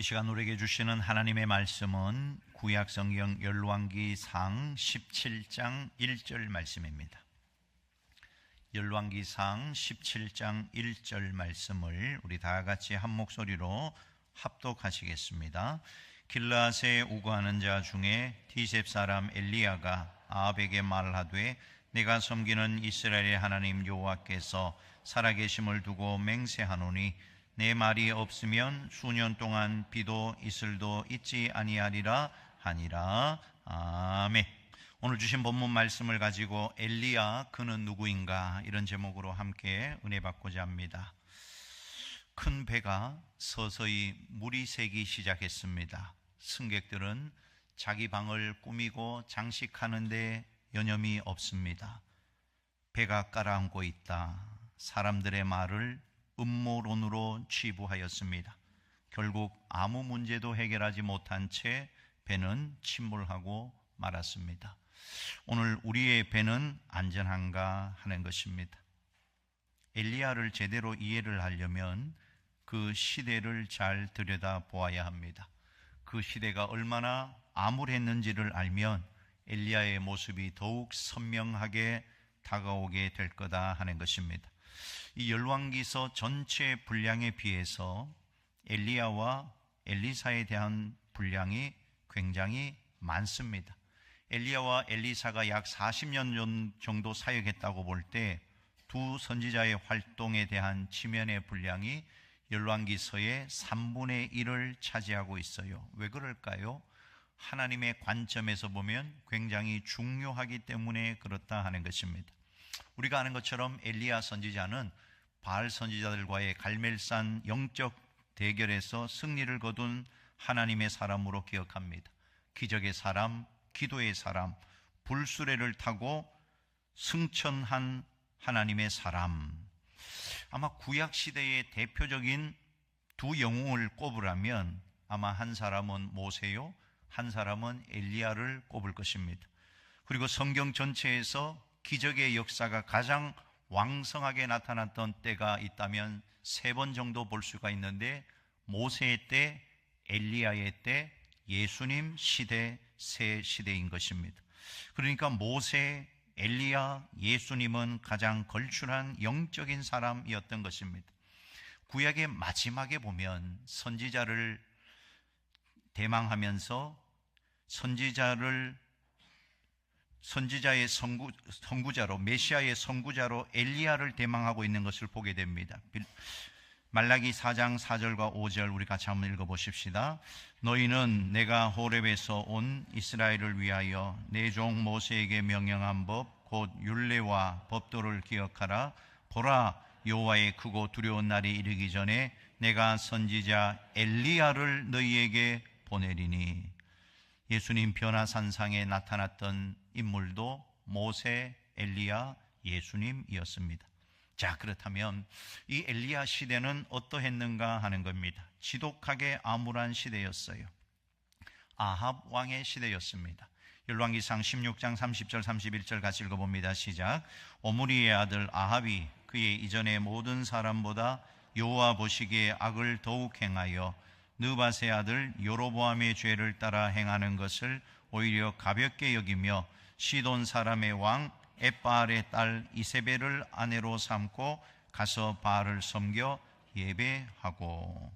이 시간 우리에게 주시는 하나님의 말씀은 구약 성경 열왕기 상 17장 1절 말씀입니다. 열왕기 상 17장 1절 말씀을 우리 다 같이 한 목소리로 합독하시겠습니다. 길라세 우거하는 자 중에 디셉 사람 엘리야가 아합에게 말하되 내가 섬기는 이스라엘의 하나님 여호와께서 살아계심을 두고 맹세하노니 내 말이 없으면 수년 동안 비도 이슬도 있지 아니하리라 하니라. 아멘. 오늘 주신 본문 말씀을 가지고 엘리야 그는 누구인가 이런 제목으로 함께 은혜 받고자 합니다. 큰 배가 서서히 물이 새기 시작했습니다. 승객들은 자기 방을 꾸미고 장식하는데 여념이 없습니다. 배가 깔아앉고 있다. 사람들의 말을 음모론으로 취부하였습니다. 결국 아무 문제도 해결하지 못한 채 배는 침몰하고 말았습니다. 오늘 우리의 배는 안전한가 하는 것입니다. 엘리야를 제대로 이해를 하려면 그 시대를 잘 들여다 보아야 합니다. 그 시대가 얼마나 암울했는지를 알면 엘리야의 모습이 더욱 선명하게 다가오게 될 거다 하는 것입니다. 이 열왕기서 전체 분량에 비해서 엘리야와 엘리사에 대한 분량이 굉장히 많습니다. 엘리야와 엘리사가 약 40년 정도 사역했다고 볼 때 두 선지자의 활동에 대한 지면의 분량이 열왕기서의 3분의 1을 차지하고 있어요. 왜 그럴까요? 하나님의 관점에서 보면 굉장히 중요하기 때문에 그렇다 하는 것입니다. 우리가 아는 것처럼 엘리야 선지자는 바알 선지자들과의 갈멜산 영적 대결에서 승리를 거둔 하나님의 사람으로 기억합니다. 기적의 사람, 기도의 사람, 불수레를 타고 승천한 하나님의 사람. 아마 구약 시대의 대표적인 두 영웅을 꼽으라면 아마 한 사람은 모세요, 한 사람은 엘리야를 꼽을 것입니다. 그리고 성경 전체에서 기적의 역사가 가장 왕성하게 나타났던 때가 있다면 세 번 정도 볼 수가 있는데 모세의 때, 엘리야의 때, 예수님 시대 세 시대인 것입니다. 그러니까 모세, 엘리야, 예수님은 가장 걸출한 영적인 사람이었던 것입니다. 구약의 마지막에 보면 선지자를 대망하면서 선지자를 선지자의 선구, 선구자로 메시아의 선구자로 엘리야를 대망하고 있는 것을 보게 됩니다. 말라기 4장 4절과 5절 우리 같이 한번 읽어 보십시다. 너희는 내가 호렙에서 온 이스라엘을 위하여 내 종 모세에게 명령한 법 곧 율례와 법도를 기억하라. 보라 여호와의 크고 두려운 날이 이르기 전에 내가 선지자 엘리야를 너희에게 보내리니 예수님 변화산상에 나타났던 인물도 모세, 엘리야, 예수님이었습니다. 자, 그렇다면 이 엘리야 시대는 어떠했는가 하는 겁니다. 지독하게 암울한 시대였어요. 아합 왕의 시대였습니다. 열왕기상 16장 30절 31절 같이 읽어봅니다. 시작. 오므리의 아들 아합이 그의 이전의 모든 사람보다 여호와 보시기에 악을 더욱 행하여 느바세 아들 요로보암의 죄를 따라 행하는 것을 오히려 가볍게 여기며 시돈 사람의 왕 에바알의 딸 이세벨을 아내로 삼고 가서 바알을 섬겨 예배하고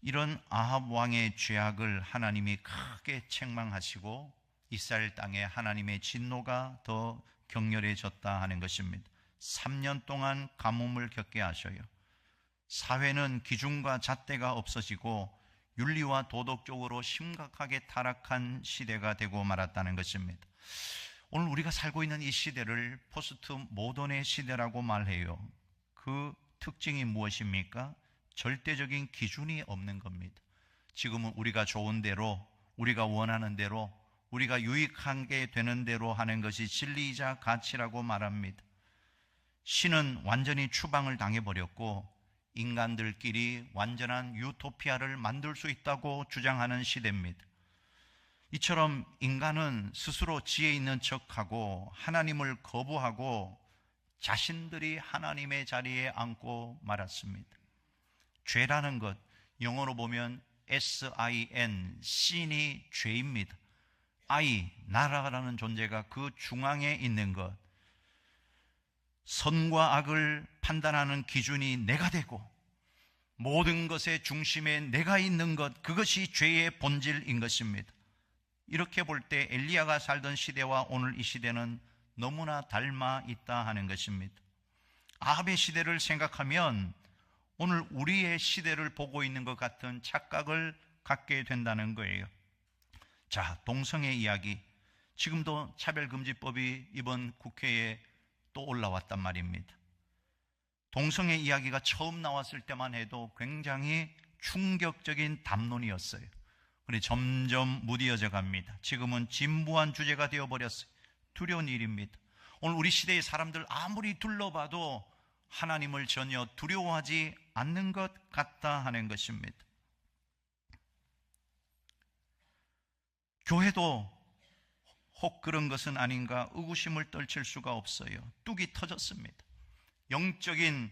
이런 아합 왕의 죄악을 하나님이 크게 책망하시고 이스라엘 땅에 하나님의 진노가 더 격렬해졌다 하는 것입니다. 3년 동안 가뭄을 겪게 하셔요. 사회는 기준과 잣대가 없어지고 윤리와 도덕적으로 심각하게 타락한 시대가 되고 말았다는 것입니다. 오늘 우리가 살고 있는 이 시대를 포스트 모던의 시대라고 말해요. 그 특징이 무엇입니까? 절대적인 기준이 없는 겁니다. 지금은 우리가 좋은 대로, 우리가 원하는 대로, 우리가 유익하게 되는 대로 하는 것이 진리이자 가치라고 말합니다. 신은 완전히 추방을 당해버렸고, 인간들끼리 완전한 유토피아를 만들 수 있다고 주장하는 시대입니다. 이처럼 인간은 스스로 지혜 있는 척하고 하나님을 거부하고 자신들이 하나님의 자리에 앉고 말았습니다. 죄라는 것, 영어로 보면 S-I-N, 신이 죄입니다. I, 나라라는 존재가 그 중앙에 있는 것. 선과 악을 판단하는 기준이 내가 되고 모든 것의 중심에 내가 있는 것, 그것이 죄의 본질인 것입니다. 이렇게 볼 때 엘리야가 살던 시대와 오늘 이 시대는 너무나 닮아 있다 하는 것입니다. 아합의 시대를 생각하면 오늘 우리의 시대를 보고 있는 것 같은 착각을 갖게 된다는 거예요. 자, 동성애 이야기. 지금도 차별금지법이 이번 국회에 또 올라왔단 말입니다. 동성애 이야기가 처음 나왔을 때만 해도 굉장히 충격적인 담론이었어요. 그런데 점점 무디어져 갑니다. 지금은 진부한 주제가 되어버렸어요. 두려운 일입니다. 오늘 우리 시대의 사람들 아무리 둘러봐도 하나님을 전혀 두려워하지 않는 것 같다 하는 것입니다. 교회도 혹 그런 것은 아닌가 의구심을 떨칠 수가 없어요. 뚝이 터졌습니다. 영적인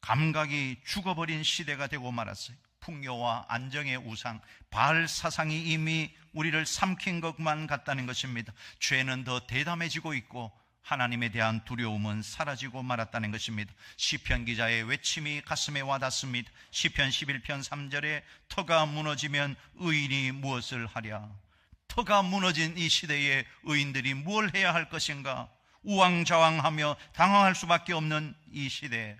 감각이 죽어버린 시대가 되고 말았어요. 풍요와 안정의 우상, 바알 사상이 이미 우리를 삼킨 것만 같다는 것입니다. 죄는 더 대담해지고 있고 하나님에 대한 두려움은 사라지고 말았다는 것입니다. 시편 기자의 외침이 가슴에 와닿습니다. 시편 11편 3절에 터가 무너지면 의인이 무엇을 하랴? 터가 무너진 이 시대에 의인들이 뭘 해야 할 것인가? 우왕좌왕하며 당황할 수밖에 없는 이 시대.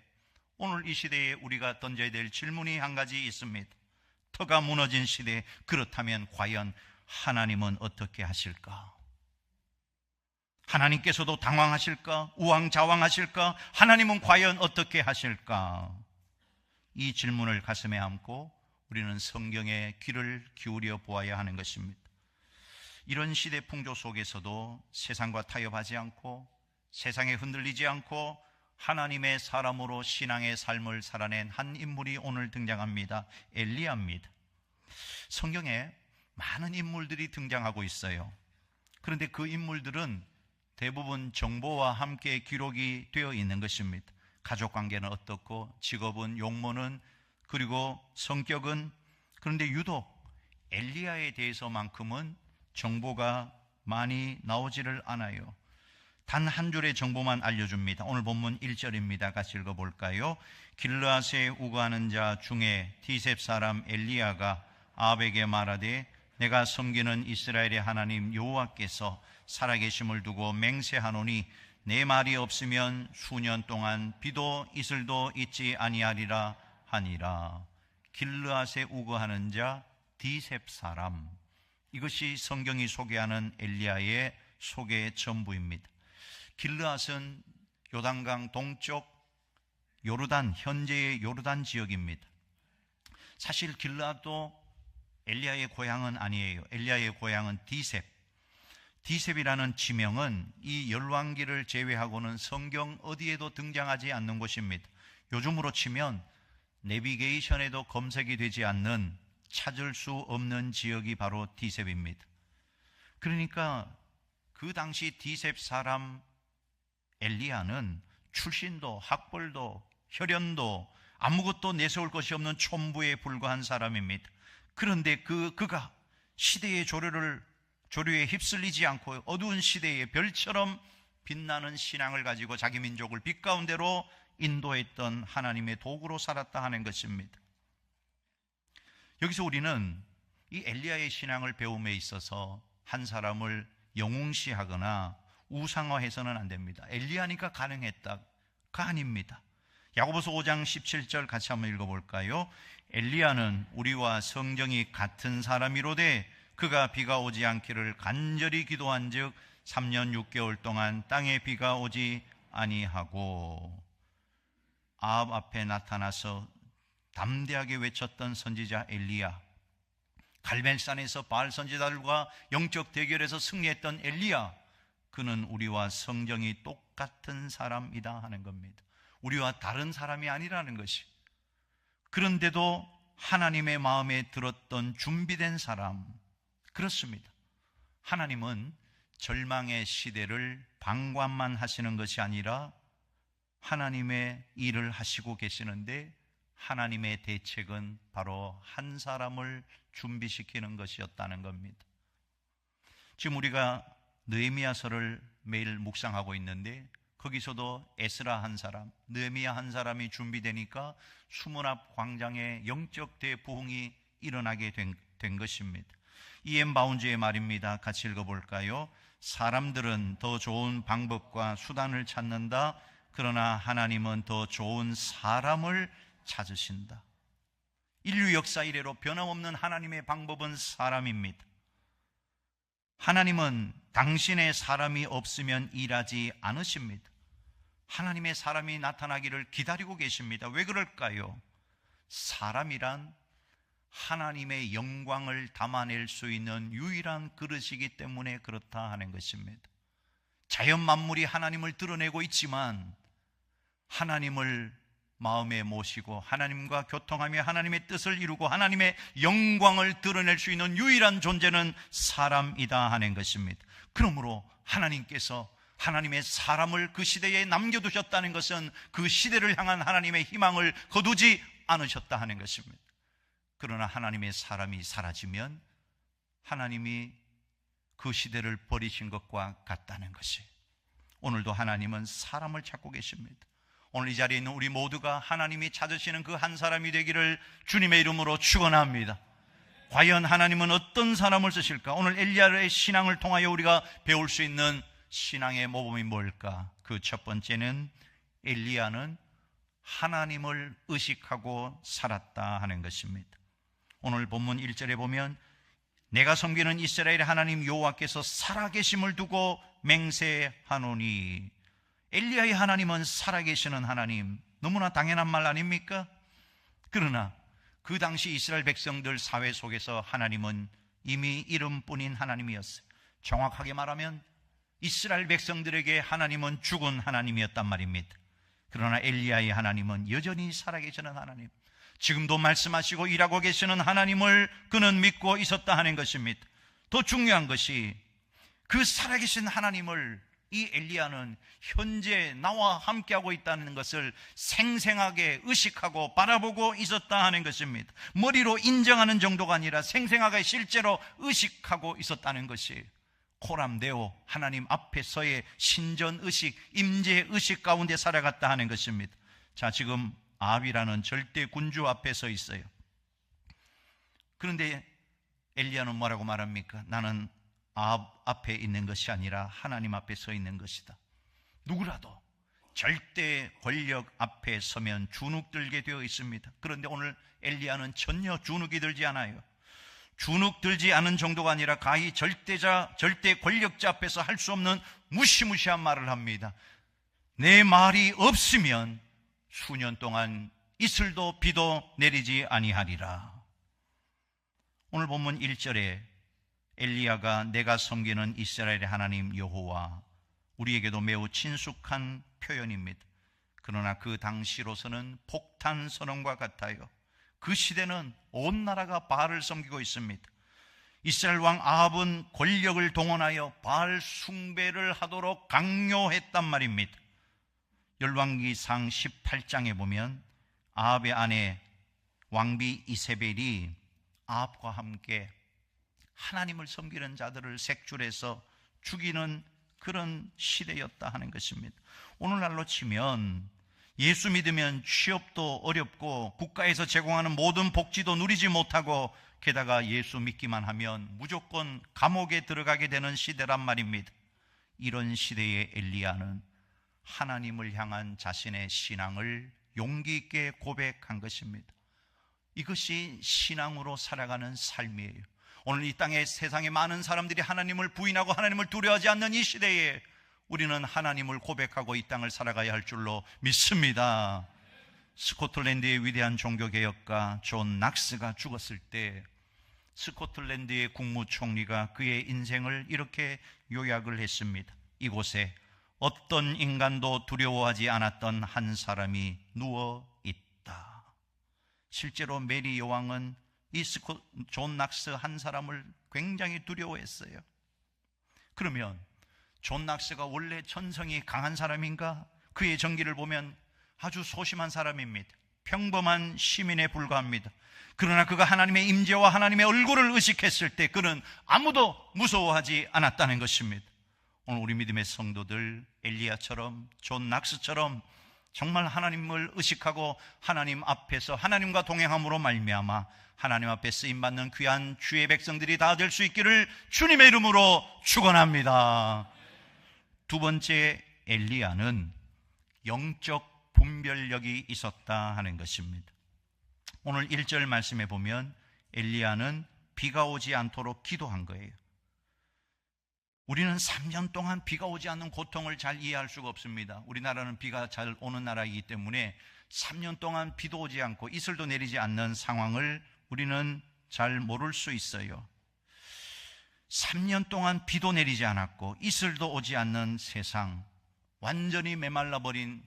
오늘 이 시대에 우리가 던져야 될 질문이 한 가지 있습니다. 터가 무너진 시대 그렇다면 과연 하나님은 어떻게 하실까? 하나님께서도 당황하실까? 우왕좌왕하실까? 하나님은 과연 어떻게 하실까? 이 질문을 가슴에 안고 우리는 성경에 귀를 기울여 보아야 하는 것입니다. 이런 시대 풍조 속에서도 세상과 타협하지 않고 세상에 흔들리지 않고 하나님의 사람으로 신앙의 삶을 살아낸 한 인물이 오늘 등장합니다. 엘리야입니다. 성경에 많은 인물들이 등장하고 있어요. 그런데 그 인물들은 대부분 정보와 함께 기록이 되어 있는 것입니다. 가족 관계는 어떻고, 직업은, 용모는, 그리고 성격은, 그런데 유독 엘리야에 대해서만큼은 정보가 많이 나오지를 않아요. 단 한 줄의 정보만 알려줍니다. 오늘 본문 1절입니다. 같이 읽어볼까요? 길르앗에 우거하는 자 중에 디셉 사람 엘리야가 아합에게 말하되 내가 섬기는 이스라엘의 하나님 여호와께서 살아계심을 두고 맹세하노니 내 말이 없으면 수년 동안 비도 이슬도 있지 아니하리라 하니라 길르앗에 우거하는 자 디셉 사람 이것이 성경이 소개하는 엘리야의 소개 전부입니다 길르앗은 요단강 동쪽 요르단 현재의 요르단 지역입니다 사실 길르앗도 엘리야의 고향은 아니에요 엘리야의 고향은 디셉 디셉이라는 지명은 이 열왕기를 제외하고는 성경 어디에도 등장하지 않는 곳입니다. 요즘으로 치면 내비게이션에도 검색이 되지 않는 찾을 수 없는 지역이 바로 디셉입니다. 그러니까 그 당시 디셉 사람 엘리야는 출신도 학벌도 혈연도 아무것도 내세울 것이 없는 촌부에 불과한 사람입니다. 그런데 그 그가 시대의 조류를 조류에 휩쓸리지 않고 어두운 시대의 별처럼 빛나는 신앙을 가지고 자기 민족을 빛 가운데로 인도했던 하나님의 도구로 살았다 하는 것입니다. 여기서 우리는 이 엘리야의 신앙을 배움에 있어서 한 사람을 영웅시하거나 우상화해서는 안 됩니다. 엘리야니까 가능했다가 아닙니다. 야고보서 5장 17절 같이 한번 읽어볼까요? 엘리야는 우리와 성정이 같은 사람이로되 그가 비가 오지 않기를 간절히 기도한 즉 3년 6개월 동안 땅에 비가 오지 아니하고 아합 앞에 나타나서 담대하게 외쳤던 선지자 엘리야 갈멜산에서 바알 선지자들과 영적 대결에서 승리했던 엘리야 그는 우리와 성정이 똑같은 사람이다 하는 겁니다. 우리와 다른 사람이 아니라는 것이. 그런데도 하나님의 마음에 들었던 준비된 사람, 그렇습니다. 하나님은 절망의 시대를 방관만 하시는 것이 아니라 하나님의 일을 하시고 계시는데 하나님의 대책은 바로 한 사람을 준비시키는 것이었다는 겁니다. 지금 우리가 느헤미야서를 매일 묵상하고 있는데 거기서도 에스라 한 사람, 느헤미야 한 사람이 준비되니까 수문 앞 광장에 영적 대부흥이 일어나게 된, 된 것입니다. 이엠 바운즈의 말입니다. 같이 읽어볼까요? 사람들은 더 좋은 방법과 수단을 찾는다. 그러나 하나님은 더 좋은 사람을 찾으신다. 인류 역사 이래로 변함없는 하나님의 방법은 사람입니다. 하나님은 당신의 사람이 없으면 일하지 않으십니다. 하나님의 사람이 나타나기를 기다리고 계십니다. 왜 그럴까요? 사람이란 하나님의 영광을 담아낼 수 있는 유일한 그릇이기 때문에 그렇다 하는 것입니다. 자연 만물이 하나님을 드러내고 있지만 하나님을 마음에 모시고 하나님과 교통하며 하나님의 뜻을 이루고 하나님의 영광을 드러낼 수 있는 유일한 존재는 사람이다 하는 것입니다. 그러므로 하나님께서 하나님의 사람을 그 시대에 남겨두셨다는 것은 그 시대를 향한 하나님의 희망을 거두지 않으셨다 하는 것입니다. 그러나 하나님의 사람이 사라지면 하나님이 그 시대를 버리신 것과 같다는 것이 오늘도 하나님은 사람을 찾고 계십니다. 오늘 이 자리에 있는 우리 모두가 하나님이 찾으시는 그 한 사람이 되기를 주님의 이름으로 축원합니다. 과연 하나님은 어떤 사람을 쓰실까? 오늘 엘리야의 신앙을 통하여 우리가 배울 수 있는 신앙의 모범이 뭘까? 그 첫 번째는 엘리야는 하나님을 의식하고 살았다 하는 것입니다. 오늘 본문 1절에 보면 내가 섬기는 이스라엘 하나님 여호와께서 살아계심을 두고 맹세하노니 엘리야의 하나님은 살아계시는 하나님 너무나 당연한 말 아닙니까? 그러나 그 당시 이스라엘 백성들 사회 속에서 하나님은 이미 이름뿐인 하나님이었어요. 정확하게 말하면 이스라엘 백성들에게 하나님은 죽은 하나님이었단 말입니다. 그러나 엘리야의 하나님은 여전히 살아계시는 하나님. 지금도 말씀하시고 일하고 계시는 하나님을 그는 믿고 있었다 하는 것입니다. 더 중요한 것이 그 살아계신 하나님을 이 엘리야는 현재 나와 함께하고 있다는 것을 생생하게 의식하고 바라보고 있었다 하는 것입니다. 머리로 인정하는 정도가 아니라 생생하게 실제로 의식하고 있었다는 것이 코람데오 하나님 앞에서의 신전 의식, 임재 의식 가운데 살아갔다 하는 것입니다. 자, 지금 아비라는 절대 군주 앞에 서 있어요. 그런데 엘리야는 뭐라고 말합니까? 나는 아 앞에 있는 것이 아니라 하나님 앞에 서 있는 것이다. 누구라도 절대 권력 앞에 서면 주눅 들게 되어 있습니다. 그런데 오늘 엘리야는 전혀 주눅이 들지 않아요. 주눅 들지 않은 정도가 아니라 가히 절대자, 절대 권력자 앞에서 할 수 없는 무시무시한 말을 합니다. 내 말이 없으면 수년 동안 이슬도 비도 내리지 아니하리라. 오늘 본문 1절에 엘리야가 내가 섬기는 이스라엘의 하나님 여호와 우리에게도 매우 친숙한 표현입니다. 그러나 그 당시로서는 폭탄 선언과 같아요. 그 시대는 온 나라가 바알을 섬기고 있습니다. 이스라엘 왕 아합은 권력을 동원하여 바알 숭배를 하도록 강요했단 말입니다. 열왕기 상 18장에 보면 아합의 아내 왕비 이세벨이 아합과 함께 하나님을 섬기는 자들을 색출해서 죽이는 그런 시대였다 하는 것입니다. 오늘날로 치면 예수 믿으면 취업도 어렵고 국가에서 제공하는 모든 복지도 누리지 못하고 게다가 예수 믿기만 하면 무조건 감옥에 들어가게 되는 시대란 말입니다. 이런 시대의 엘리야는 하나님을 향한 자신의 신앙을 용기 있게 고백한 것입니다. 이것이 신앙으로 살아가는 삶이에요. 오늘 이 땅에 세상에 많은 사람들이 하나님을 부인하고 하나님을 두려워하지 않는 이 시대에 우리는 하나님을 고백하고 이 땅을 살아가야 할 줄로 믿습니다. 스코틀랜드의 위대한 종교개혁가 존 낙스가 죽었을 때 스코틀랜드의 국무총리가 그의 인생을 이렇게 요약을 했습니다. 이곳에 어떤 인간도 두려워하지 않았던 한 사람이 누워 있다. 실제로 메리 여왕은 이 스코, 존 낙스 한 사람을 굉장히 두려워했어요. 그러면 존 낙스가 원래 천성이 강한 사람인가? 그의 전기를 보면 아주 소심한 사람입니다. 평범한 시민에 불과합니다. 그러나 그가 하나님의 임재와 하나님의 얼굴을 의식했을 때 그는 아무도 무서워하지 않았다는 것입니다. 오늘 우리 믿음의 성도들 엘리야처럼 존 낙스처럼 정말 하나님을 의식하고 하나님 앞에서 하나님과 동행함으로 말미암아 하나님 앞에 쓰임 받는 귀한 주의 백성들이 다 될 수 있기를 주님의 이름으로 축원합니다. 두 번째 엘리야는 영적 분별력이 있었다 하는 것입니다. 오늘 1절 말씀에 보면 엘리야는 비가 오지 않도록 기도한 거예요. 우리는 3년 동안 비가 오지 않는 고통을 잘 이해할 수가 없습니다. 우리나라는 비가 잘 오는 나라이기 때문에 3년 동안 비도 오지 않고 이슬도 내리지 않는 상황을 우리는 잘 모를 수 있어요. 3년 동안 비도 내리지 않았고 이슬도 오지 않는 세상, 완전히 메말라 버린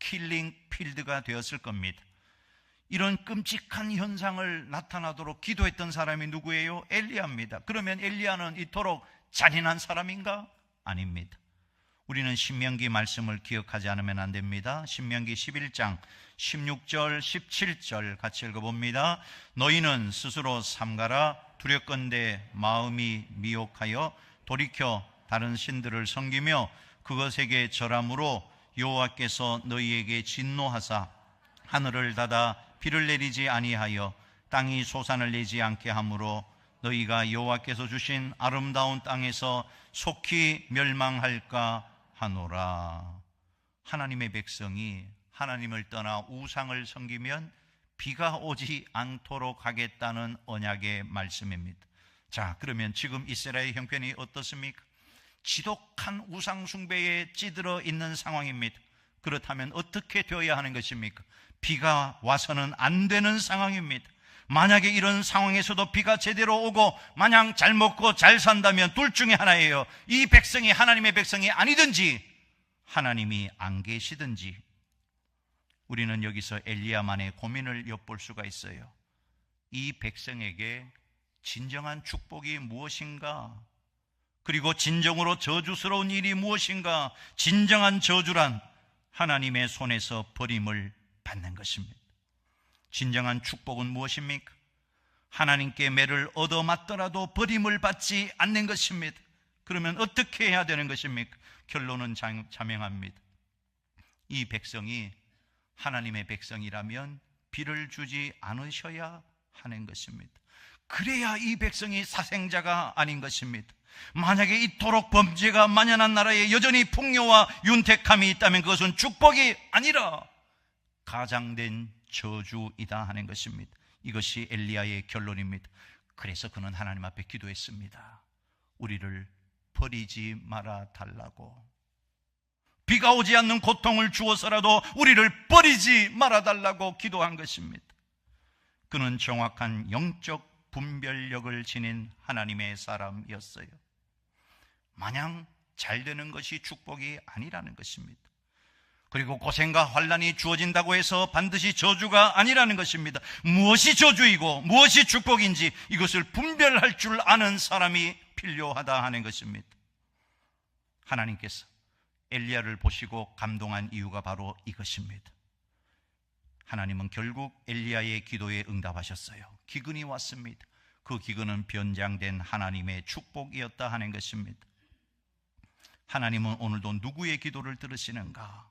킬링 필드가 되었을 겁니다. 이런 끔찍한 현상을 나타나도록 기도했던 사람이 누구예요? 엘리야입니다. 그러면 엘리야는 이토록 잔인한 사람인가? 아닙니다. 우리는 신명기 말씀을 기억하지 않으면 안 됩니다. 신명기 11장 16절, 17절 같이 읽어봅니다. 너희는 스스로 삼가라 두렵건대 마음이 미혹하여 돌이켜 다른 신들을 섬기며 그것에게 절함으로 여호와께서 너희에게 진노하사 하늘을 닫아 비를 내리지 아니하여 땅이 소산을 내지 않게 하므로 너희가 여호와께서 주신 아름다운 땅에서 속히 멸망할까 하노라. 하나님의 백성이 하나님을 떠나 우상을 섬기면 비가 오지 않도록 하겠다는 언약의 말씀입니다. 자, 그러면 지금 이스라엘 형편이 어떻습니까? 지독한 우상 숭배에 찌들어 있는 상황입니다. 그렇다면 어떻게 되어야 하는 것입니까? 비가 와서는 안 되는 상황입니다. 만약에 이런 상황에서도 비가 제대로 오고 마냥 잘 먹고 잘 산다면 둘 중에 하나예요. 이 백성이 하나님의 백성이 아니든지 하나님이 안 계시든지 우리는 여기서 엘리야만의 고민을 엿볼 수가 있어요. 이 백성에게 진정한 축복이 무엇인가? 그리고 진정으로 저주스러운 일이 무엇인가? 진정한 저주란 하나님의 손에서 버림을 받는 것입니다. 진정한 축복은 무엇입니까? 하나님께 매를 얻어 맞더라도 버림을 받지 않는 것입니다. 그러면 어떻게 해야 되는 것입니까? 결론은 자명합니다. 이 백성이 하나님의 백성이라면 비를 주지 않으셔야 하는 것입니다. 그래야 이 백성이 사생자가 아닌 것입니다. 만약에 이토록 범죄가 만연한 나라에 여전히 풍요와 윤택함이 있다면 그것은 축복이 아니라 가장된 저주이다 하는 것입니다. 이것이 엘리야의 결론입니다. 그래서 그는 하나님 앞에 기도했습니다. 우리를 버리지 말아 달라고. 비가 오지 않는 고통을 주어서라도 우리를 버리지 말아 달라고 기도한 것입니다. 그는 정확한 영적 분별력을 지닌 하나님의 사람이었어요. 마냥 잘 되는 것이 축복이 아니라는 것입니다. 그리고 고생과 환란이 주어진다고 해서 반드시 저주가 아니라는 것입니다. 무엇이 저주이고 무엇이 축복인지 이것을 분별할 줄 아는 사람이 필요하다 하는 것입니다. 하나님께서 엘리야를 보시고 감동한 이유가 바로 이것입니다. 하나님은 결국 엘리야의 기도에 응답하셨어요. 기근이 왔습니다. 그 기근은 변장된 하나님의 축복이었다 하는 것입니다. 하나님은 오늘도 누구의 기도를 들으시는가?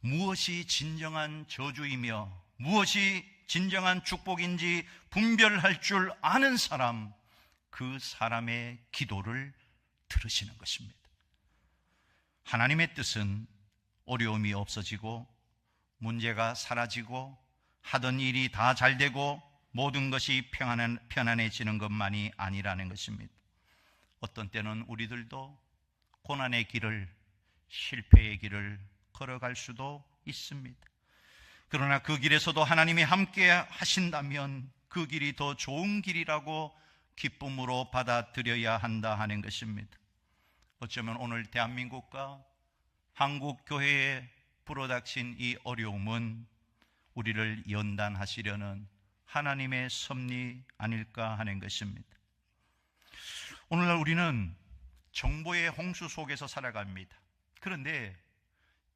무엇이 진정한 저주이며 무엇이 진정한 축복인지 분별할 줄 아는 사람, 그 사람의 기도를 들으시는 것입니다. 하나님의 뜻은 어려움이 없어지고 문제가 사라지고 하던 일이 다 잘 되고 모든 것이 평안한, 편안해지는 것만이 아니라는 것입니다. 어떤 때는 우리들도 고난의 길을, 실패의 길을 걸어갈 수도 있습니다. 그러나 그 길에서도 하나님이 함께 하신다면 그 길이 더 좋은 길이라고 기쁨으로 받아들여야 한다 하는 것입니다. 어쩌면 오늘 대한민국과 한국 교회에 불어닥친 이 어려움은 우리를 연단하시려는 하나님의 섭리 아닐까 하는 것입니다. 오늘날 우리는 정보의 홍수 속에서 살아갑니다. 그런데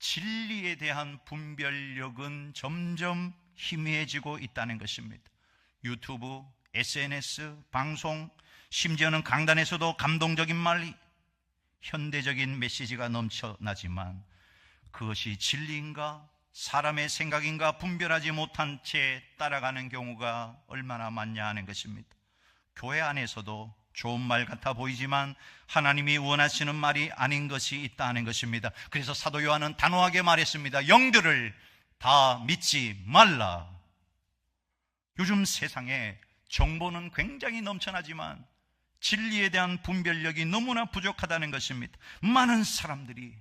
진리에 대한 분별력은 점점 희미해지고 있다는 것입니다. 유튜브, SNS, 방송, 심지어는 강단에서도 감동적인 말, 현대적인 메시지가 넘쳐나지만 그것이 진리인가 사람의 생각인가 분별하지 못한 채 따라가는 경우가 얼마나 많냐 하는 것입니다. 교회 안에서도 좋은 말 같아 보이지만 하나님이 원하시는 말이 아닌 것이 있다 하는 것입니다. 그래서 사도 요한은 단호하게 말했습니다. 영들을 다 믿지 말라. 요즘 세상에 정보는 굉장히 넘쳐나지만 진리에 대한 분별력이 너무나 부족하다는 것입니다. 많은 사람들이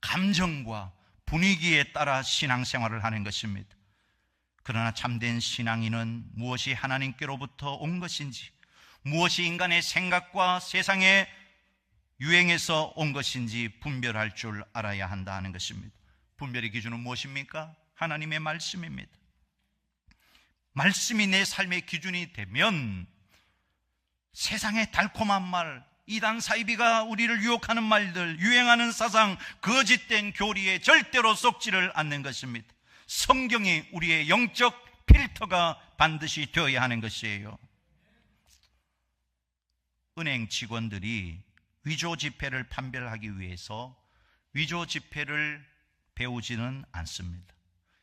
감정과 분위기에 따라 신앙생활을 하는 것입니다. 그러나 참된 신앙인은 무엇이 하나님께로부터 온 것인지, 무엇이 인간의 생각과 세상의 유행에서 온 것인지 분별할 줄 알아야 한다 하는 것입니다. 분별의 기준은 무엇입니까? 하나님의 말씀입니다. 말씀이 내 삶의 기준이 되면 세상의 달콤한 말, 이단 사이비가 우리를 유혹하는 말들, 유행하는 사상, 거짓된 교리에 절대로 속지를 않는 것입니다. 성경이 우리의 영적 필터가 반드시 되어야 하는 것이에요. 은행 직원들이 위조 지폐를 판별하기 위해서 위조 지폐를 배우지는 않습니다.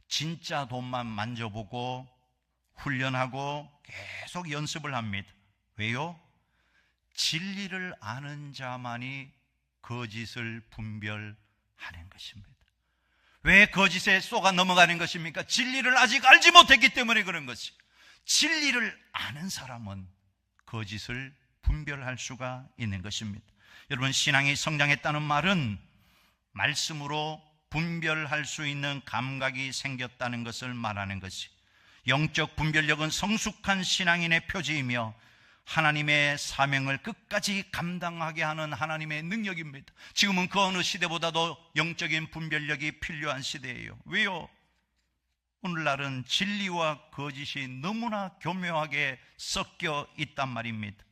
진짜 돈만 만져보고 훈련하고 계속 연습을 합니다. 왜요? 진리를 아는 자만이 거짓을 분별하는 것입니다. 왜 거짓에 쏘가 넘어가는 것입니까? 진리를 아직 알지 못했기 때문에 그런 것이. 진리를 아는 사람은 거짓을 분별할 수가 있는 것입니다. 여러분, 신앙이 성장했다는 말은 말씀으로 분별할 수 있는 감각이 생겼다는 것을 말하는 것이 영적 분별력은 성숙한 신앙인의 표지이며 하나님의 사명을 끝까지 감당하게 하는 하나님의 능력입니다. 지금은 그 어느 시대보다도 영적인 분별력이 필요한 시대예요. 왜요? 오늘날은 진리와 거짓이 너무나 교묘하게 섞여 있단 말입니다.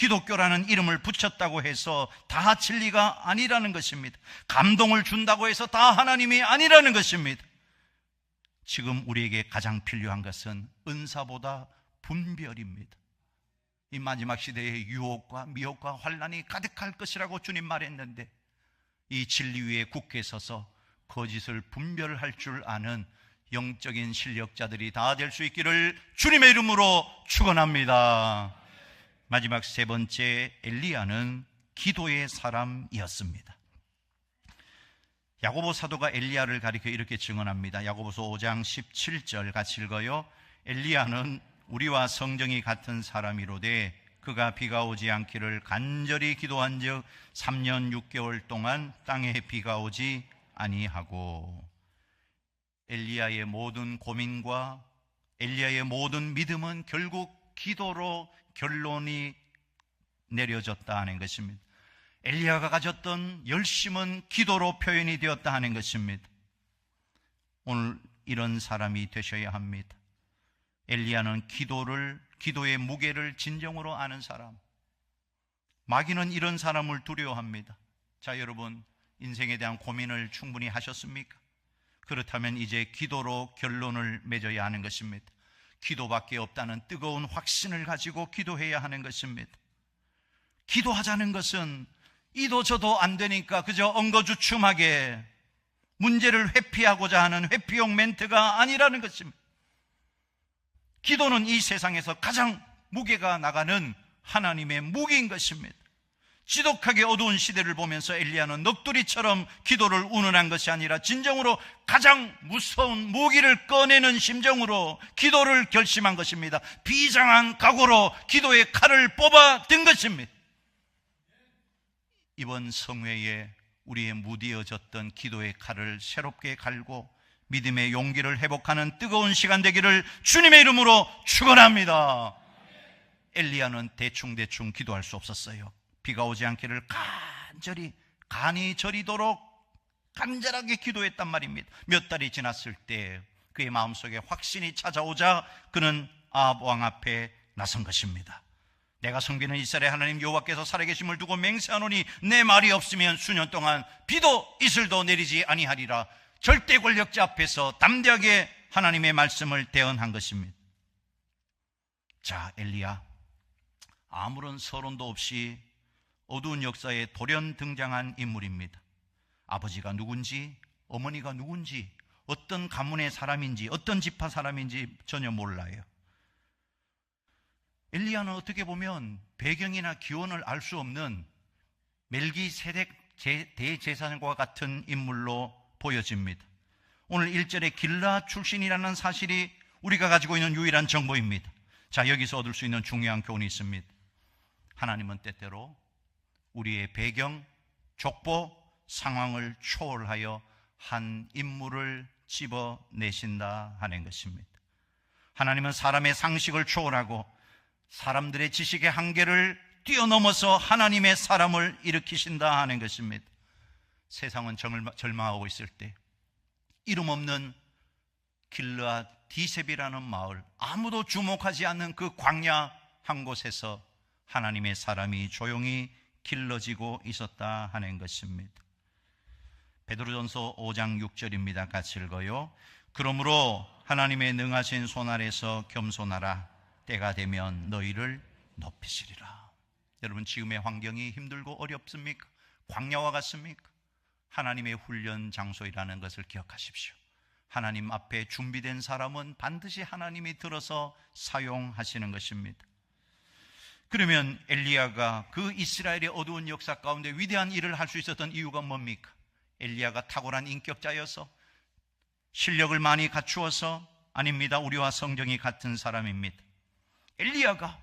기독교라는 이름을 붙였다고 해서 다 진리가 아니라는 것입니다. 감동을 준다고 해서 다 하나님이 아니라는 것입니다. 지금 우리에게 가장 필요한 것은 은사보다 분별입니다. 이 마지막 시대에 유혹과 미혹과 환란이 가득할 것이라고 주님 말했는데 이 진리 위에 굳게 서서 거짓을 분별할 줄 아는 영적인 실력자들이 다 될 수 있기를 주님의 이름으로 축원합니다. 마지막 세 번째 엘리야는 기도의 사람이었습니다. 야고보 사도가 엘리야를 가리켜 이렇게 증언합니다. 야고보서 5장 17절 같이 읽어요. 엘리야는 우리와 성정이 같은 사람이로되 그가 비가 오지 않기를 간절히 기도한즉 3년 6개월 동안 땅에 비가 오지 아니하고 엘리야의 모든 고민과 엘리야의 모든 믿음은 결국 기도로 결론이 내려졌다 하는 것입니다. 엘리야가 가졌던 열심은 기도로 표현이 되었다 하는 것입니다. 오늘 이런 사람이 되셔야 합니다. 엘리야는 기도를 기도의 무게를 진정으로 아는 사람. 마귀는 이런 사람을 두려워합니다. 자, 여러분 인생에 대한 고민을 충분히 하셨습니까? 그렇다면 이제 기도로 결론을 맺어야 하는 것입니다. 기도밖에 없다는 뜨거운 확신을 가지고 기도해야 하는 것입니다. 기도하자는 것은 이도 저도 안 되니까 그저 엉거주춤하게 문제를 회피하고자 하는 회피용 멘트가 아니라는 것입니다. 기도는 이 세상에서 가장 무게가 나가는 하나님의 무기인 것입니다. 지독하게 어두운 시대를 보면서 엘리야는 넋두리처럼 기도를 운운한 것이 아니라 진정으로 가장 무서운 무기를 꺼내는 심정으로 기도를 결심한 것입니다. 비장한 각오로 기도의 칼을 뽑아 든 것입니다. 이번 성회에 우리의 무디어졌던 기도의 칼을 새롭게 갈고 믿음의 용기를 회복하는 뜨거운 시간 되기를 주님의 이름으로 축원합니다. 엘리야는 대충대충 기도할 수 없었어요. 비가 오지 않기를 간절히 간이 저리도록 간절하게 기도했단 말입니다. 몇 달이 지났을 때 그의 마음속에 확신이 찾아오자 그는 아합 왕 앞에 나선 것입니다. 내가 섬기는 이스라엘 하나님 여호와께서 살아계심을 두고 맹세하노니 내 말이 없으면 수년 동안 비도 이슬도 내리지 아니하리라 절대 권력자 앞에서 담대하게 하나님의 말씀을 대언한 것입니다. 자, 엘리야. 아무런 서론도 없이 어두운 역사에 돌연 등장한 인물입니다. 아버지가 누군지, 어머니가 누군지, 어떤 가문의 사람인지, 어떤 지파 사람인지 전혀 몰라요. 엘리야는 어떻게 보면 배경이나 기원을 알 수 없는 멜기세덱 대제사장과 같은 인물로 보여집니다. 오늘 1절에 길라 출신이라는 사실이 우리가 가지고 있는 유일한 정보입니다. 자, 여기서 얻을 수 있는 중요한 교훈이 있습니다. 하나님은 때때로 우리의 배경, 족보, 상황을 초월하여 한 인물을 집어내신다 하는 것입니다. 하나님은 사람의 상식을 초월하고 사람들의 지식의 한계를 뛰어넘어서 하나님의 사람을 일으키신다 하는 것입니다. 세상은 절망하고 있을 때 이름 없는 길르아 디셉이라는 마을 아무도 주목하지 않는 그 광야 한 곳에서 하나님의 사람이 조용히 길러지고 있었다 하는 것입니다. 베드로전서 5장 6절입니다. 같이 읽어요. 그러므로 하나님의 능하신 손 아래서 겸손하라. 때가 되면 너희를 높이시리라. 여러분 지금의 환경이 힘들고 어렵습니까? 광야와 같습니까? 하나님의 훈련 장소이라는 것을 기억하십시오. 하나님 앞에 준비된 사람은 반드시 하나님이 들어서 사용하시는 것입니다. 그러면 엘리야가 그 이스라엘의 어두운 역사 가운데 위대한 일을 할 수 있었던 이유가 뭡니까? 엘리야가 탁월한 인격자여서 실력을 많이 갖추어서 아닙니다. 우리와 성경이 같은 사람입니다. 엘리야가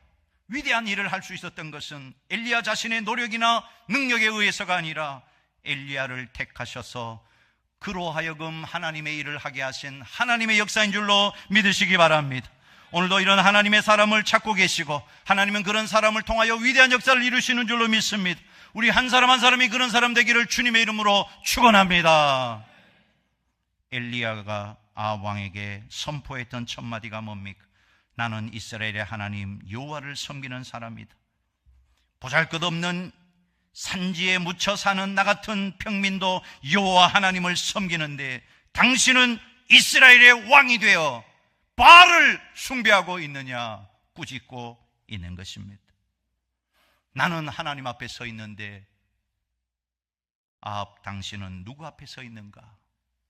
위대한 일을 할 수 있었던 것은 엘리야 자신의 노력이나 능력에 의해서가 아니라 엘리야를 택하셔서 그로 하여금 하나님의 일을 하게 하신 하나님의 역사인 줄로 믿으시기 바랍니다. 오늘도 이런 하나님의 사람을 찾고 계시고 하나님은 그런 사람을 통하여 위대한 역사를 이루시는 줄로 믿습니다. 우리 한 사람 한 사람이 그런 사람 되기를 주님의 이름으로 축원합니다. 엘리야가 아 왕에게 선포했던 첫 마디가 뭡니까? 나는 이스라엘의 하나님 여호와를 섬기는 사람이다. 보잘것없는 산지에 묻혀 사는 나 같은 평민도 여호와 하나님을 섬기는데 당신은 이스라엘의 왕이 되어 바알을 숭배하고 있느냐 꾸짖고 있는 것입니다. 나는 하나님 앞에 서 있는데 아 당신은 누구 앞에 서 있는가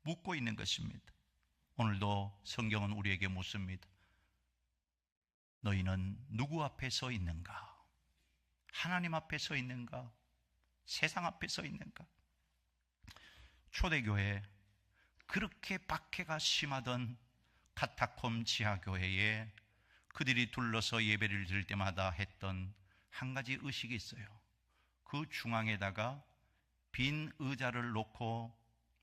묻고 있는 것입니다. 오늘도 성경은 우리에게 묻습니다. 너희는 누구 앞에 서 있는가? 하나님 앞에 서 있는가? 세상 앞에 서 있는가? 초대교회 그렇게 박해가 심하던 카타콤 지하교회에 그들이 둘러서 예배를 드릴 때마다 했던 한 가지 의식이 있어요. 그 중앙에다가 빈 의자를 놓고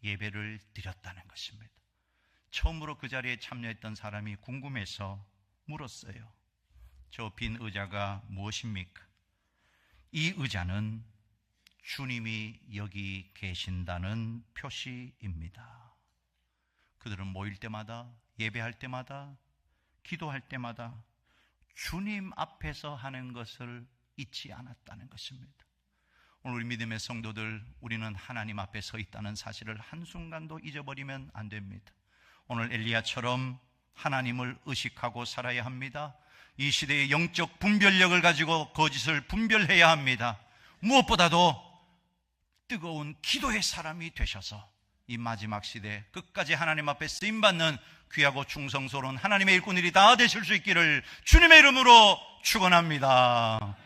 예배를 드렸다는 것입니다. 처음으로 그 자리에 참여했던 사람이 궁금해서 물었어요. 저 빈 의자가 무엇입니까? 이 의자는 주님이 여기 계신다는 표시입니다. 그들은 모일 때마다, 예배할 때마다, 기도할 때마다 주님 앞에서 하는 것을 잊지 않았다는 것입니다. 오늘 우리 믿음의 성도들, 우리는 하나님 앞에 서 있다는 사실을 한순간도 잊어버리면 안 됩니다. 오늘 엘리야처럼 하나님을 의식하고 살아야 합니다. 이 시대의 영적 분별력을 가지고 거짓을 분별해야 합니다. 무엇보다도 뜨거운 기도의 사람이 되셔서 이 마지막 시대 끝까지 하나님 앞에 쓰임 받는 귀하고 충성스러운 하나님의 일꾼들이 다 되실 수 있기를 주님의 이름으로 축원합니다.